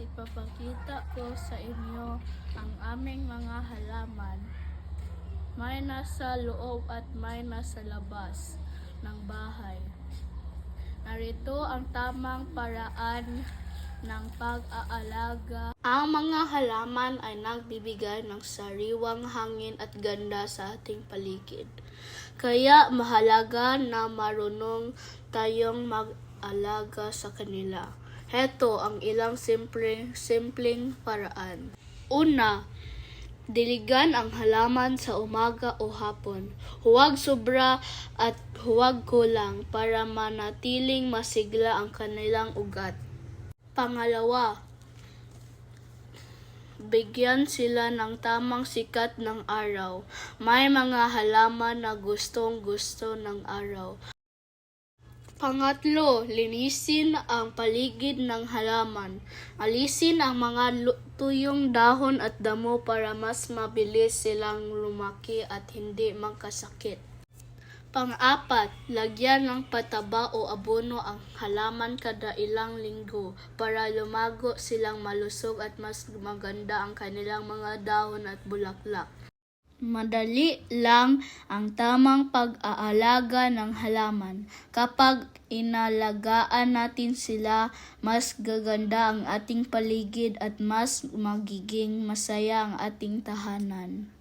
ipapakita ko sa inyo ang aming mga halaman. May nasa loob at may nasa labas ng bahay. Narito ang tamang paraan ng pag-aalaga. Ang mga halaman ay nagbibigay ng sariwang hangin at ganda sa ating paligid. Kaya mahalaga na marunong tayong mag-alaga sa kanila. Heto ang ilang simpleng, simpleng paraan. Una, diligan ang halaman sa umaga o hapon. Huwag sobra at huwag kulang para manatiling masigla ang kanilang ugat. Pangalawa, bigyan sila ng tamang sikat ng araw. May mga halaman na gustong gusto ng araw. Pangatlo, linisin ang paligid ng halaman. Alisin ang mga tuyong dahon at damo para mas mabilis silang lumaki at hindi magkasakit. Pang-apat, lagyan ng pataba o abono ang halaman kada ilang linggo para lumago silang malusog at mas maganda ang kanilang mga dahon at bulaklak. Madali lang ang tamang pag-aalaga ng halaman. Kapag inalagaan natin sila, mas gaganda ang ating paligid at mas magiging masaya ang ating tahanan.